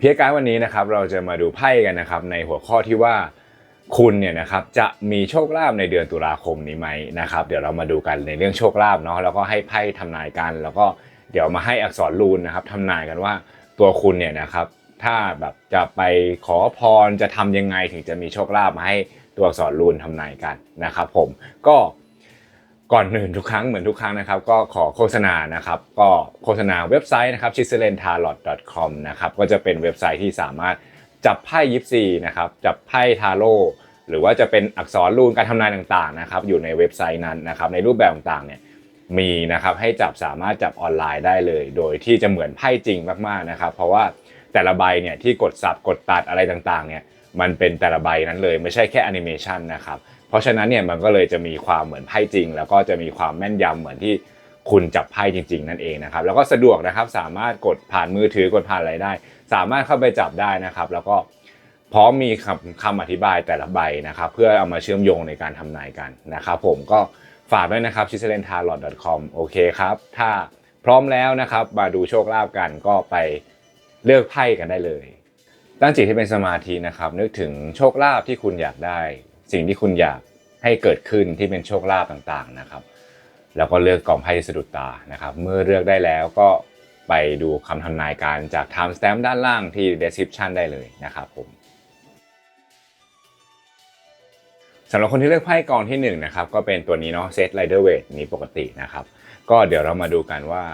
เพียการวันนี้นะครับเราจะมาดูไพ่กันนะครับในหัวข้อที่ว่าคุณเนี่ยนะครับจะมีโชคลาภในเดือนตุลาคมนี้ไหมนะครับ เดี๋ยวเรามาดูกันในเรื่องโชคลาภเนาะแล้วก็ให้ไพ่ทำนายกัน แล้วก็เดี๋ยวมาให้อักษรรูนนะครับทำนายกันว่าตัวคุณเนี่ยนะครับถ้าแบบจะไปขอพรจะทำยังไงถึงจะมีโชคลาภมาให้ตัวอักษรรูนทำนายกันนะครับ ผมก็ ก่อนหนึ่งทุกครั้งเหมือนทุกครั้งนะครับ ก็ขอโฆษณานะครับ ก็โฆษณาเว็บไซต์นะครับ c h i s e l e n t a r o t com นะครับก็จะเป็นเว็บไซต์ที่สามารถจับไพ่ยิปซีนะครับจับไพ่ทาโร่หรือว่าจะเป็นอักษรรูนการทำนายต่างๆนะครับอยู่ในเว็บไซต์นั้นนะครับในรูปแบบต่างๆเนี่ยมีนะครับให้จับสามารถจับออนไลน์ได้เลย โดยที่จะเหมือนไพ่จริงมากๆนะครับเพราะว่าแต่ละใบเนี่ยที่กดสับกดตัดอะไรต่างๆเนี่ยมันเป็นแต่ละใบนั้นเลยไม่ใช่แค่แอนิเมชันนะครับ เพราะฉะนั้นเนี่ยมันก็เลยจะมีความเหมือนไพ่จริง แล้วก็จะมีความแม่นยำเหมือนที่คุณจับไพ่จริง ๆ นั่นเองนะครับ แล้วก็สะดวกนะครับสามารถกดผ่านมือถือกดผ่านอะไรได้ สามารถเข้าไปจับได้นะครับ แล้วก็พร้อมมีคำคำอธิบายแต่ละใบนะครับ เพื่อเอามาเชื่อมโยงในการทำนายกันนะครับ ผมก็ฝากด้วยนะครับ c h i s e l e n t a r o t com โอเคครับ ถ้าพร้อมแล้วนะครับ มาดูโชคลาภกันก็ไปเลือกไพ่กันได้เลย ตั้งจิตให้เป็นสมาธินะครับ นึกถึงโชคลาภที่คุณอยากได้ สิ่งที่คุณอยากให้เกิดขึ้นที่เป็นโชคลาภต่างๆนะครับ แล้วก็เลือกกองไพ่ที่สะดุดตานะครับ เมื่อเลือกได้แล้วก็ไปดูคำทำนายการจาก time stamp ด้านล่างที่ description ได้เลยนะครับผมสำหรับคนที่เลือกไพ่กองที่1นงนะครับก็เป็นตัวนี้เนาะ set rider weight นี้ปกตินะครับ ก็เดี๋ยวเรามาดูกันว่า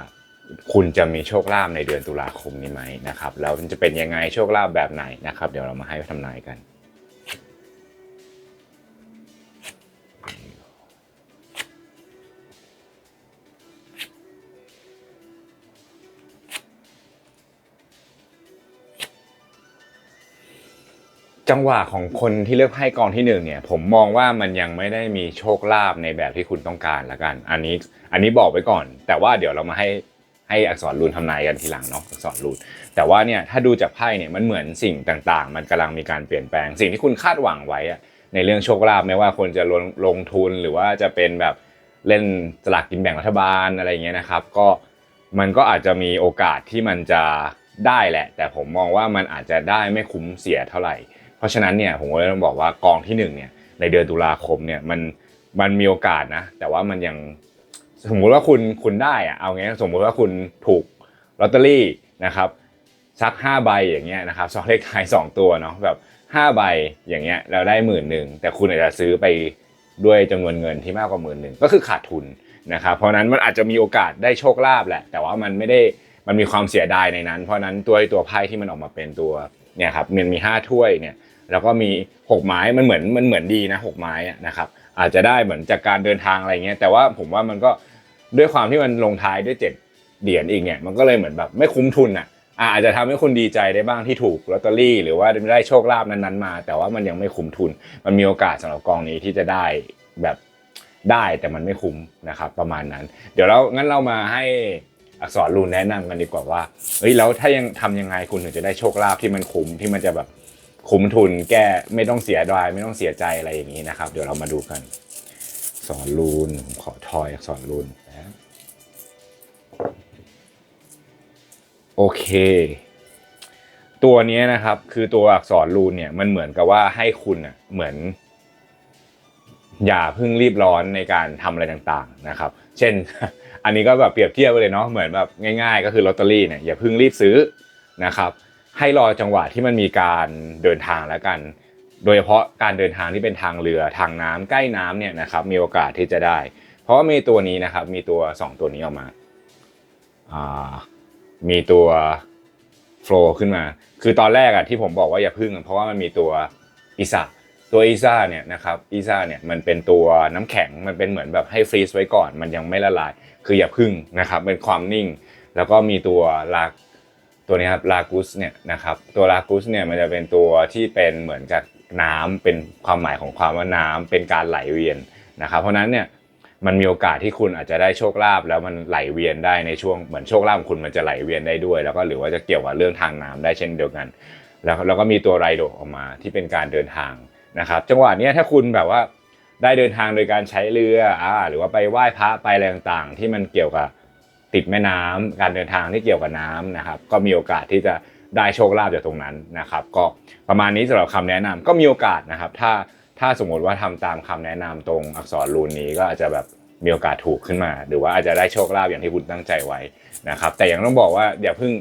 คุณจะมีโชคลาภในเดือนตุลาคมนี้ไหมนะครับแล้วมันจะเป็นยังไงโชคลาภแบบไหนนะครับ เดี๋ยวเรามาให้ทำนายกัน จังหวะของคนที่เลือกไพ่กองที่หนึ่งเนี่ย ผมมองว่ามันยังไม่ได้มีโชคลาภในแบบที่คุณต้องการละกัน อันนี้อันนี้บอกไว้ก่อน แต่ว่าเดี๋ยวเรามาให้ให้อักษรรูนทำนายกันทีหลังเนาะอักษรรูนแต่ว่าเนี่ยถ้าดูจากไพ่เนี่ยมันเหมือนสิ่งต่างๆ มันกำลังมีการเปลี่ยนแปลง สิ่งที่คุณคาดหวังไว้อะในเรื่องโชคลาภไม่ว่าคนจะลงลงทุนหรือว่าจะเป็นแบบเล่นสลากกินแบ่งรัฐบาลอะไรเงี้ยนะครับ ก็มันก็อาจจะมีโอกาสที่มันจะได้แหละ แต่ผมมองว่ามันอาจจะได้ไม่คุ้มเสียเท่าไหร่ ราะฉะนั้นเนี่ยผมก็เลยต้องบอกว่ากองที่หนึ่งเนี่ยในเดือนตุลาคมเนี่ยมันมันมีโอกาสนะ แต่ว่ามันยังสมมุติว่าคุณคุณได้อะเอางี้สมมุติว่าคุณถูกลอตเตอรี่นะครับสักห้าใบอย่างเงี้ยนะครับสองเลขท้ายสองตัวเนาะแบบห้าใบอย่างเงี้ยเราได้หมื่นหนึ่งแต่คุณอาจจะซื้อไปด้วยจำนวนเงินที่มากกว่าหมื่นหนึ่งก็คือขาดทุนนะครับเพราะนั้นมันอาจจะมีโอกาสได้โชคลาภแหละ แต่ว่ามันไม่ได้มันมีความเสียดายในนั้น เพราะนั้นตัวตัวไพ่ที่มันออกมาเป็นตัวเนี่ยครับมันมีห้าถ้วยเนี่ย แล้วก็มีหกไม้มันเหมือนมันเหมือนดีนะหกไม้นะครับอาจจะได้เหมือนจากการเดินทางอะไรเงี้ยแต่ว่าผมว่ามันก็ด้วยความที่มันลงท้ายด้วยเจ็ดเหรียญอีกเนี่ยมันก็เลยเหมือนแบบไม่คุ้มทุนอะอาจจะทำให้คุณดีใจได้บ้างที่ถูกลอตเตอรี่ หรือว่าได้โชคลาภนั้นๆมา แต่ว่ามันยังไม่คุ้มทุน มันมีโอกาสสำหรับกองนี้ที่จะได้แบบได้แต่มันไม่คุ้มนะครับประมาณนั้น เดี๋ยวเรางั้นเรามาให้อักษรรูนแนะนำกันดีกว่าว่าเฮ้ยแล้วถ้ายังทำยังไงคุณถึงจะได้โชคลาภที่มันคุ้มที่มันจะแบบ คุ้มทุนแก้ไม่ต้องเสียดายไม่ต้องเสียใจอะไรอย่างนี้นะครับ เดี๋ยวเรามาดูกัน สอนรูนผมขอทอยสอักษรรูนนะโอเค ตัวนี้นะครับ คือตัวอักษรรูนเนี่ยมันเหมือนกับว่าให้คุณอะเหมือน อย่าเพิ่งรีบร้อนในการทำอะไรต่างๆนะครับ เช่น อันนี้ก็แบบเปรียบเทียบไปเลยเนาะเหมือนแบบง่าย ๆ ก็คือลอตเตอรี่เนี่ยอย่าเพิ่งรีบซื้อนะครับ ให้รอจังหวะที่มันมีการเดินทางแล้วกัน โดยเฉพาะการเดินทางที่เป็นทางเรือทางน้ำใกล้น้ำเนี่ยนะครับมีโอกาสที่จะได้ เพราะว่ามีตัวนี้นะครับมีตัว 2 ตัวนี้ออกมามีตัวโฟล์ขึ้นมา คือตอนแรกอะที่ผมบอกว่าอย่าพึ่ง เพราะว่ามันมีตัวอิซาตัวอิซาเนี่ยนะครับอิซาเนี่ยมันเป็นตัวน้ำแข็งมันเป็นเหมือนแบบให้ฟรีซไว้ก่อน มันยังไม่ละลาย คืออย่าพึ่งนะครับเป็นความนิ่ง แล้วก็มีตัวลา ตัวนี้ครับลากุสเนี่ยนะครับตัวลากุสเนี่ยมันจะเป็นตัวที่เป็นเหมือนกับน้ำเป็นความหมายของความว่าน้ำเป็นการไหลเวียนนะครับ เพราะนั้นเนี่ยมันมีโอกาสที่คุณอาจจะได้โชคลาภแล้วมันไหลเวียนได้ในช่วงเหมือนโชคลาภของคุณมันจะไหลเวียนได้ด้วย แล้วก็หรือว่าจะเกี่ยวกับเรื่องทางน้ำได้เช่นเดียวกัน แล้วแล้วก็มีตัวไรโดออกมาที่เป็นการเดินทางนะครับ จังหวะนี้ถ้าคุณแบบว่าได้เดินทางโดยการใช้เรืออ่าหรือว่าไปไหว้พระไปอะไรต่างๆ ที่มันเกี่ยวกับ ติดแม่น้ำการเดินทางที่เกี่ยวกับน้ำนะครับก็มีโอกาสที่จะได้โชคลาภจากตรงนั้นนะครับ ก็ประมาณนี้สำหรับคำแนะนำก็มีโอกาสนะครับ ถ้าถ้าสมมติว่าทำตามคำแนะนำตรงอักษรรูนนี้ก็อาจจะแบบมีโอกาสถูกขึ้นมา หรือว่าอาจจะได้โชคลาภอย่างที่คุณตั้งใจไว้นะครับ แต่ยังต้องบอกว่าอย่าเพิ่ง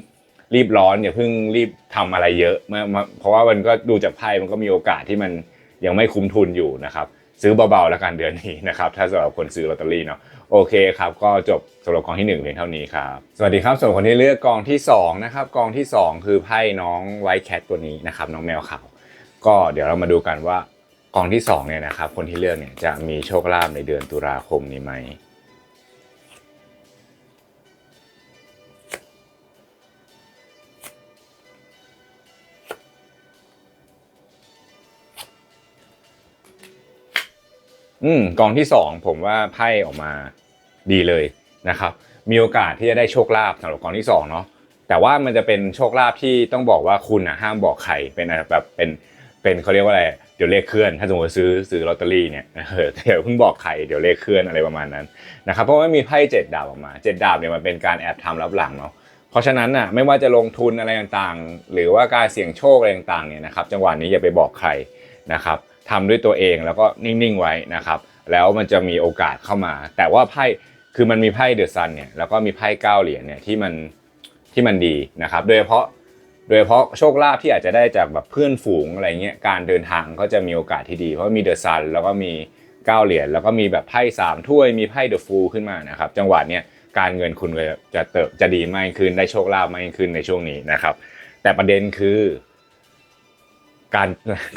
รีบร้อนอย่าเพิ่งรีบทำอะไรเยอะเมื่อเพราะว่ามันก็ดูจากไพ่มันก็มีโอกาสที่มันยังไม่คุ้มทุนอยู่นะครับ ซื้อเบาๆแล้วกันเดือนนี้นะครับถ้าสำหรับคนซื้อลอตเตอรี่เนาะโอเคครับก็จบสำหรับกองที่ 1 เพียงเท่านี้ครับสวัสดีครับส่วนคนที่เลือกกองที่2นะครับกองที่ 2 คือไพ่น้องไวท์แคทตัวนี้นะครับน้องแมวขาวก็เดี๋ยวเรามาดูกันว่ากองที่2เนี่ยนะครับคนที่เลือกเนี่ยจะมีโชคลาภในเดือนตุลาคมนี้ไหม อืมกองที่สองผมว่าไพ่ออกมาดีเลยนะครับ มีโอกาสที่จะได้โชคลาภสำหรับกองที่สองเนาะแต่ว่ามันจะเป็นโชคลาภที่ต้องบอกว่าคุณอะห้ามบอกใครเป็นแบบเป็นเป็นเขาเรียกว่าอะไรเดี๋ยวเลขเคลื่อน ถ้าสมมติซื้อซื้อลอตเตอรี่เนี่ยเดี๋ยวเพิ่งบอกใครเดี๋ยวเลขเคลื่อนอะไรประมาณนั้นนะครับเพราะว่ามีไพ่เจ็ดดาบออกมาเจ็ดดาบเนี่ยมันเป็นการแอบทำรับหลังเนาะเพราะฉะนั้นน่ะไม่ว่าจะลงทุนอะไรต่างๆ หรือว่าการเสี่ยงโชคอะไรต่างๆเนี่ยนะครับจังหวะนี้อย่าไปบอกใครนะครับ ทำด้วยตัวเองแล้วก็นิ่งๆไว้นะครับ แล้วมันจะมีโอกาสเข้ามา แต่ว่าไพ่คือมันมีไพ่เดอะซันเนี่ยแล้วก็มีไพ่เก้าเหรียญเนี่ยที่มันที่มันดีนะครับ โดยเฉพาะโดยเฉพาะโชคลาภที่อาจจะได้จากแบบเพื่อนฝูงอะไรเงี้ยการเดินทางก็จะมีโอกาสที่ดี เพราะมีเดอะซันแล้วก็มีเก้าเหรียญแล้วก็มีแบบไพ่สามถ้วยมีไพ่เดอะฟูลขึ้นมานะครับ จังหวะเนี้ยการเงินคุณจะเติบจะดีมากขึ้นได้โชคลาภมากขึ้นในช่วงนี้นะครับ แต่ประเด็นคือ การ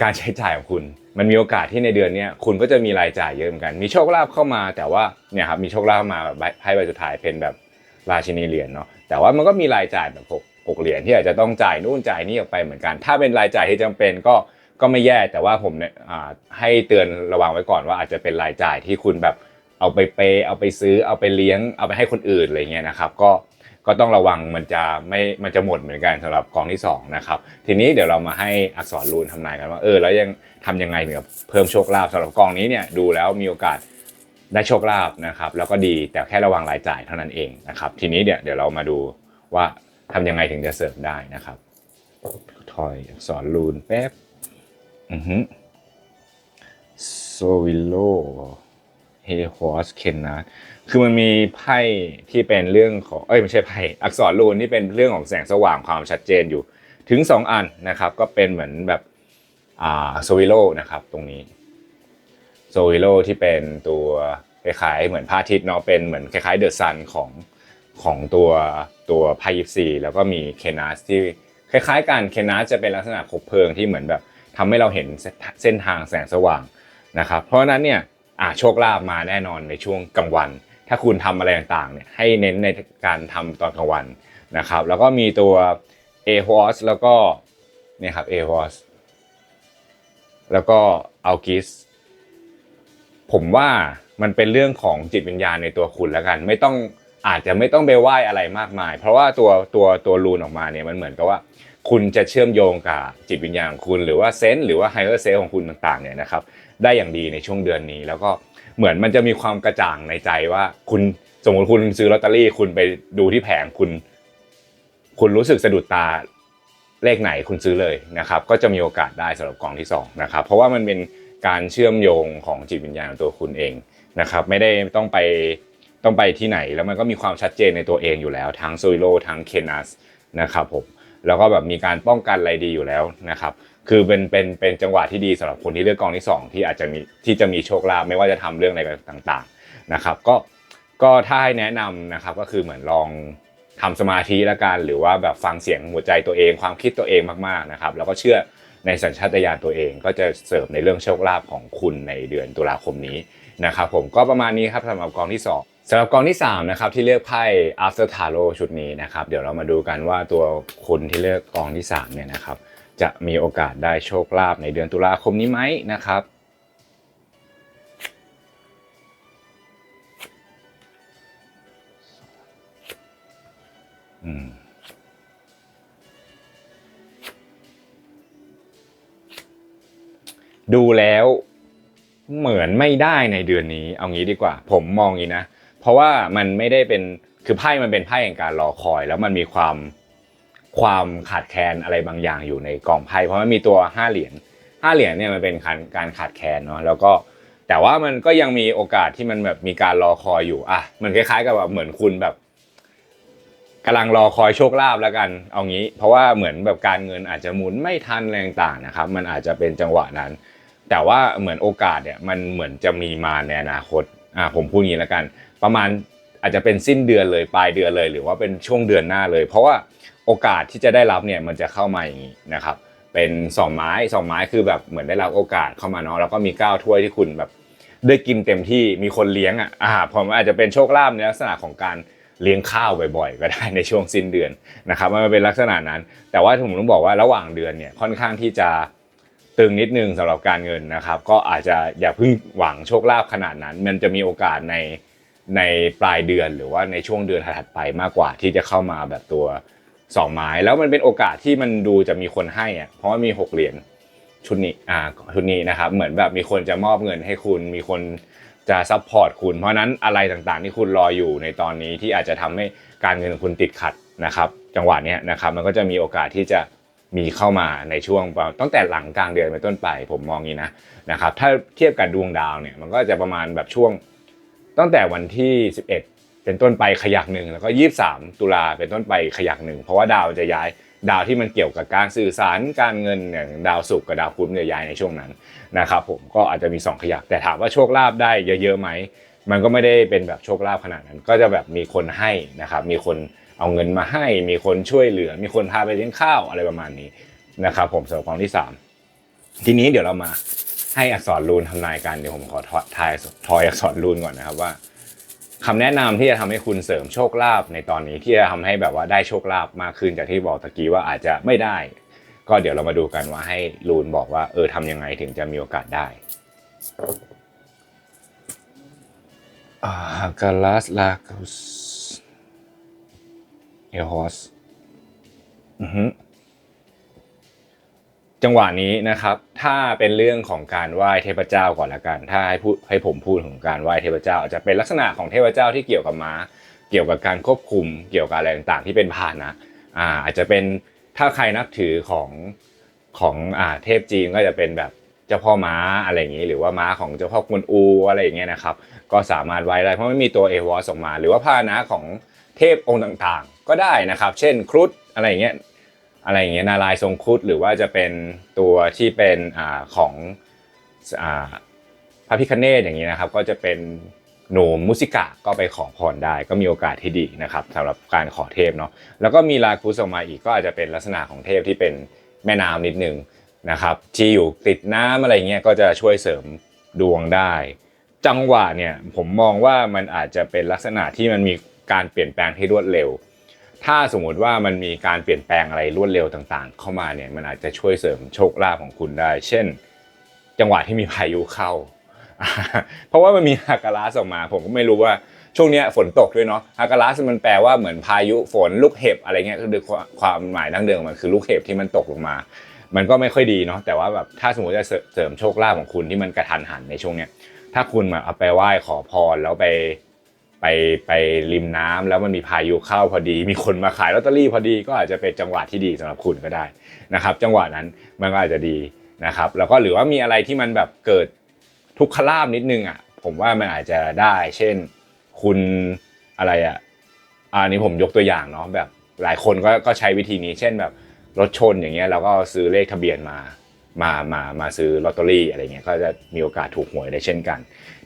การใช้จ่ายของคุณ มันมีโอกาสที่ในเดือนนี้คุณก็จะมีรายจ่ายเยอะเหมือนกัน มีโชคลาภเข้ามาแต่ว่าเนี่ยครับมีโชคลาภเข้ามาแบบไพ่ใบสุดท้ายเป็นแบบราชินีเหรียญเนาะแต่ว่ามันก็มีรายจ่ายแบบหกหกเหรียญที่อาจจะต้องจ่ายนู่นจ่ายนี่ออกไปเหมือนกัน ถ้าเป็นรายจ่ายที่จำเป็นก็ก็ไม่แย่แต่ว่าผมเนี่ยให้เตือนระวังไว้ก่อนว่าอาจจะเป็นรายจ่ายที่คุณแบบเอาไปเปย์เอาไปซื้อเอาไปเลี้ยงเอาไปให้คนอื่นอะไรเงี้ยนะครับก็ ก็ต้องระวังมันจะไม่มันจะหมดเหมือนกันสำหรับกองที่2นะครับทีนี้เดี๋ยวเรามาให้อักษรรูนทำนายกันว่าเออแล้วยังทำยังไงถึงจะเพิ่มโชคลาภสำหรับกองนี้เนี่ยดูแล้วมีโอกาสได้โชคลาภนะครับแล้วก็ดีแต่แค่ระวังรายจ่ายเท่านั้นเองนะครับทีนี้เดี๋ยวเดี๋ยวเรามาดูว่าทำยังไงถึงจะเสริมได้นะครับทอยอักษรรูนแป๊บอือฮึโซวิโลเฮฮอสเคนนา คือมันมีไพ่ที่เป็นเรื่องของเอ้ยไม่ใช่ไพ่อักษรรูนที่เป็นเรื่องของแสงสว่างความชัดเจนอยู่ ถึง 2 อันนะครับ ก็เป็นเหมือนแบบอ่าโซวิโลนะครับตรงนี้โซวิโลที่เป็นตัวคล้ายๆเหมือนพระอาทิตย์เนาะเป็นเหมือนคล้ายๆเดอะซันของของตัวตัวไพ่ยิปซีแล้วก็มีเคนัสที่คล้ายๆกันเคนัสจะเป็นลักษณะคบเพลิงที่เหมือนแบบทำให้เราเห็นเส้นทางแสงสว่างนะครับ เพราะฉะนั้นเนี่ยอ่าโชคลาภมาแน่นอนในช่วงกลางวัน ถ้าคุณทำอะไรต่างๆเนี่ยให้เน้นในการทำตอนกลางวันนะครับ แล้วก็มีตัว a h o s แล้วก็เนี่ยครับ a h o s แล้วก็ a l g i s ผมว่ามันเป็นเรื่องของจิตวิญญาณในตัวคุณแล้วกัน ไม่ต้องอาจจะไม่ต้องไปไหว้อะไรมากมาย เพราะว่าตัวตัวตัวรูนออกมาเนี่ยมันเหมือนกับว่าคุณจะเชื่อมโยงกับจิตวิญญาณของคุณ หรือว่าเซนส์หรือว่าไฮเออร์เซลของคุณต่างๆเนี่ยนะครับได้อย่างดีในช่วงเดือนนี้แล้วก็ เหมือนมันจะมีความกระจ่างในใจว่า คุณสมมติคุณซื้อลอตเตอรี่ คุณไปดูที่แผงคุณ คุณรู้สึกสะดุดตาเลขไหนคุณซื้อเลยนะครับ ก็จะมีโอกาสได้สำหรับกองที่2นะครับเพราะว่ามันเป็นการเชื่อมโยงของจิตวิญญาณของตัวคุณเองนะครับ ไม่ได้ต้องไปต้องไปที่ไหนแล้วมันก็มีความชัดเจนในตัวเองอยู่แล้ว ทั้งโซโลทั้งเคนัสนะครับผมแล้วก็แบบมีการป้องกันอะไรดีอยู่แล้วนะครับ คือเป็นเป็นเป็นจังหวะที่ดีสำหรับคนที่เลือกกองที่ 2 ที่อาจจะมีที่จะมีโชคลาภไม่ว่าจะทำเรื่องอะไรต่างๆนะครับ ก็ก็ถ้าให้แนะนำนะครับก็คือเหมือนลองทำสมาธิละกันหรือว่าแบบฟังเสียงหัวใจตัวเอง ความคิดตัวเองมากๆนะครับ แล้วก็เชื่อในสัญชาตญาณตัวเอง ก็จะเสริมในเรื่องโชคลาภของคุณในเดือนตุลาคมนี้นะครับผมก็ประมาณนี้ครับสำหรับกองที่ 2สำหรับกองที่3นะครับที่เลือกไพ่ after tarot ชุดนี้นะครับ เดี๋ยวเรามาดูกันว่าตัวคุณที่เลือกกองที่3เนี่ยนะครับ จะมีโอกาสได้โชคลาภในเดือนตุลาคมนี้ไหมนะครับ อืมดูแล้วเหมือนไม่ได้ในเดือนนี้ เอางี้ดีกว่า ผมมองงี้นะ เพราะว่ามันไม่ได้เป็นคือไพ่มันเป็นไพ่แห่งการรอคอย แล้วมันมีความ ความขาดแคลนอะไรบางอย่างอยู่ในกองไพ่เพราะมันมีตัวห้าเหรียญห้าเหรียญเนี่ยมันเป็นการการขาดแคลนเนาะแล้วก็แต่ว่ามันก็ยังมีโอกาสที่มันแบบมีการรอคอยอยู่อะมันคล้ายๆกับแบบเหมือนคุณแบบกำลังรอคอยโชคลาภแล้วกันเอางี้ เพราะว่าเหมือนแบบการเงินอาจจะหมุนไม่ทันอะไรต่างนะครับ มันอาจจะเป็นจังหวะนั้น แต่ว่าเหมือนโอกาสเนี่ยมันเหมือนจะมีมาในอนาคตอ่าผมพูดอย่างนี้แล้วกัน ประมาณอาจจะเป็นสิ้นเดือนเลยปลายเดือนเลย หรือว่าเป็นช่วงเดือนหน้าเลย เพราะว่า โอกาสที่จะได้รับเนี่ยมันจะเข้ามาอย่างนี้นะครับ เป็นสองไม้สองไม้คือแบบเหมือนได้รับโอกาสเข้ามาเนาะแล้วก็มีก้าวถ้วยที่คุณแบบได้กินเต็มที่มีคนเลี้ยงอะอ่าผมอาจจะเป็นโชคลาภในลักษณะของการเลี้ยงข้าวบ่อยๆ ก็ได้ในช่วงสิ้นเดือนนะครับมันเป็นลักษณะนั้น แต่ว่าผมต้องบอกว่าระหว่างเดือนเนี่ยค่อนข้างที่จะตึงนิดนึงสำหรับการเงินนะครับ ก็อาจจะอย่าเพิ่งหวังโชคลาภขนาดนั้น มันจะมีโอกาสในในปลายเดือนหรือว่าในช่วงเดือนถัดไปมากกว่าที่จะเข้ามาแบบตัว สองไม้แล้วมันเป็นโอกาสที่มันดูจะมีคนให้อะเพราะว่ามีหกเหรียญชุดนี้อ่าชุดนี้นะครับเหมือนแบบมีคนจะมอบเงินให้คุณมีคนจะซัพพอร์ตคุณ เพราะนั้นอะไรต่างๆที่คุณรออยู่ในตอนนี้ที่อาจจะทำให้การเงินของคุณติดขัดนะครับ จังหวะนี้นะครับมันก็จะมีโอกาสที่จะมีเข้ามาในช่วงตั้งแต่หลังกลางเดือนไปนต้นไป ผมมองงี้นะนะครับถ้าเทียบกับดวงดาวเนี่ยมันก็จะประมาณแบบช่วงตั้งแต่วันที่ 11 เป็นต้นไปขยักหนึ่งแล้วก็ 23 ตุลาเป็นต้นไปขยักหนึ่งเพราะว่าดาวจะย้ายดาวที่มันเกี่ยวกับการสื่อสารการเงินอย่างดาวศุกร์กับดาวพุธจะย้ายในช่วงนั้นนะครับผมก็อาจจะมี 2 ขยักแต่ถามว่าโชคลาภได้เยอะๆไหมมันก็ไม่ได้เป็นแบบโชคลาภขนาดนั้น ก็จะแบบมีคนให้นะครับมีคนเอาเงินมาให้ มีคนช่วยเหลือ มีคนพาไปเลี้ยงข้าวอะไรประมาณนี้นะครับผมสำหรับกองที่ 3 ทีนี้เดี๋ยวเรามาให้อักษรรูนทำนายกันเดี๋ยวผมขอทายทอยอักษรรูนก่อนนะครับว่า คำแนะนำที่จะทำให้คุณเสริมโชคลาภในตอนนี้ที่จะทำให้แบบว่าได้โชคลาภมากขึ้นจากที่บอกตะกี้ว่าอาจจะไม่ได้ ก็เดี๋ยวเรามาดูกันว่าให้ลูนบอกว่าเออทำยังไงถึงจะมีโอกาสได้อ่ากาลัสลาคุสเอฮอสอือฮึ จังหวะนี้นะครับ ถ้าเป็นเรื่องของการไหว้เทพเจ้าก่อนละกัน ถ้าให้พูดให้ผมพูดของการไหว้เทพเจ้าอาจจะเป็นลักษณะของเทพเจ้าที่เกี่ยวกับม้า เกี่ยวกับการควบคุม เกี่ยวกับอะไรต่างๆ ที่เป็นพาหนะอ่าอาจจะเป็นถ้าใครนับถือของของอ่าเทพจีนก็จะเป็นแบบเจ้าพ่อม้าอะไรอย่างนี้ หรือว่าม้าของเจ้าพ่อกวนอูอะไรอย่างเงี้ยนะครับ ก็สามารถไหว้ได้เพราะไม่มีตัวเอวอสออกมา หรือว่าพาหนะของเทพองค์ต่างๆ ก็ได้นะครับ เช่นครุฑอะไรอย่างเงี้ย อะไรอย่างเงี้ยนารายทรงครุฑหรือว่าจะเป็นตัวที่เป็นอของอพระพิคเนตอย่างนี้นะครับ ก็จะเป็นหนูมุสิกะก็ไปขอพรได้ ก็มีโอกาสที่ดีนะครับสำหรับการขอเทพเนาะแล้วก็มีลาคุสออกมาอีกก็อาจจะเป็นลักษณะของเทพที่เป็นแม่น้ำนิดนึงนะครับ ที่อยู่ติดน้ำอะไรเงี้ยก็จะช่วยเสริมดวงได้ จังหวะเนี่ยผมมองว่ามันอาจจะเป็นลักษณะที่มันมีการเปลี่ยนแปลงที่รวดเร็ว ถ้าสมมติว่ามันมีการเปลี่ยนแปลงอะไรรวดเร็วต่างๆ เข้ามาเนี่ยมันอาจจะช่วยเสริมโชคลาภของคุณได้ เช่น จังหวะที่มีพายุเข้า เพราะว่ามันมีฮากาลัสออกมา ผมก็ไม่รู้ว่าช่วงนี้ฝนตกด้วยเนาะฮากาลัสมันแปลว่าเหมือนพายุฝนลูกเห็บอะไรเงี้ยคือความหมายดั้งเดิมมันคือลูกเห็บที่มันตกลงมา มันก็ไม่ค่อยดีเนาะแต่ว่าแบบถ้าสมมติจะเสริมโชคลาภของคุณที่มันกระทันหันในช่วงเนี้ยถ้าคุณแบบเอาไปไหว้ขอพรแล้วไป ไปไปริมน้ำแล้วมันมีพายุเข้าพอดี มีคนมาขายลอตเตอรี่พอดี ก็อาจจะเป็นจังหวะที่ดีสำหรับคุณก็ได้นะครับ จังหวะนั้นมันก็อาจจะดีนะครับ แล้วก็หรือว่ามีอะไรที่มันแบบเกิดทุกขลาบนิดนึงอะผมว่ามันอาจจะได้ เช่นคุณอะไรอะอันนี้ผมยกตัวอย่างเนาะแบบหลายคนก็ก็ใช้วิธีนี้ เช่นแบบรถชนอย่างเงี้ยเราก็ซื้อเลขทะเบียนมา มามามาซื้อลอตเตอรี่อะไรเงี้ยก็จะมีโอกาสถูกหวยได้เช่นกัน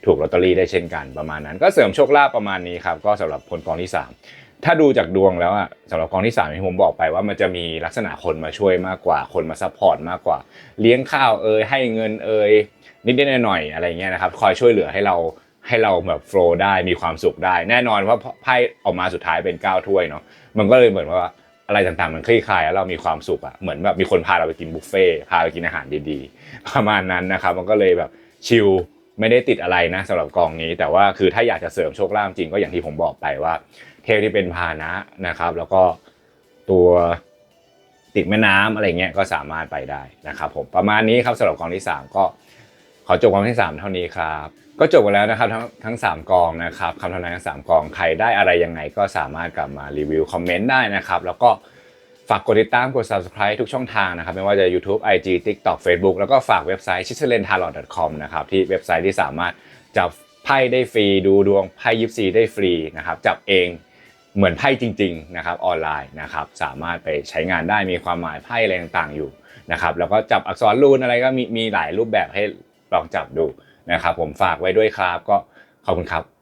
ถูกลอตเตอรี่ได้เช่นกันประมาณนั้น ก็เสริมโชคลาภประมาณนี้ครับก็สำหรับคนกองที่ 3 ถ้าดูจากดวงแล้วอะสำหรับกองที่3ที่ผมบอกไปว่ามันจะมีลักษณะคนมาช่วยมากกว่าคนมาซัพพอร์ตมากกว่า เลี้ยงข้าวเอ่ยให้เงินเอ่ยนิดๆหน่อยๆอะไรเงี้ยนะครับคอยช่วยเหลือให้เราให้เราแบบโฟล์ได้มีความสุขได้ แน่นอนว่าไพ่ออกมาสุดท้ายเป็น9ถ้วยเนาะมันก็เลยเหมือนว่า อะไรต่างๆมันคลี่คลายแล้วเรามีความสุขอะเหมือนแบบมีคนพาเราไปกินบุฟเฟ่พาไปกินอาหารดีๆ ประมาณนั้นนะครับมันก็เลยแบบชิลไม่ได้ติดอะไรนะสำหรับกองนี้ แต่ว่าคือถ้าอยากจะเสริมโชคลาภจริงก็อย่างที่ผมบอกไปว่าเทพที่เป็นพานะนะครับ แล้วก็ตัวติดแม่น้ำอะไรเงี้ยก็สามารถไปได้นะครับผมประมาณนี้ครับสำหรับกองที่ 3 ก็ขอจบกองที่ 3 เท่านี้ครับ ก็จบกันแล้วนะครับทั้งทั้ง3กองนะครับคำทำนายทั้ง3กองใครได้อะไรยังไงก็สามารถกลับมารีวิวคอมเมนต์ได้นะครับ แล้วก็ฝากกดติดตามกด subscribe ทุกช่องทางนะครับ ไม่ว่าจะ YouTube IG TikTok Facebook แล้วก็ฝากเว็บไซต์ c h i s l e n t a r o t c o m นะครับที่เว็บไซต์ที่สามารถจับไพ่ได้ฟรีดูดวงไพ่ยิปซีได้ฟรีนะครับจับเองเหมือนไพ่จริง ๆ นะครับออนไลน์นะครับสามารถไปใช้งานได้มีความหมายไพ่อะไรต่างๆอยู่นะครับแล้วก็จับอักษรรูนอะไรก็มีมีหลายรูปแบบให้ลองจับดู นะครับผมฝากไว้ด้วยครับก็ขอบคุณครับ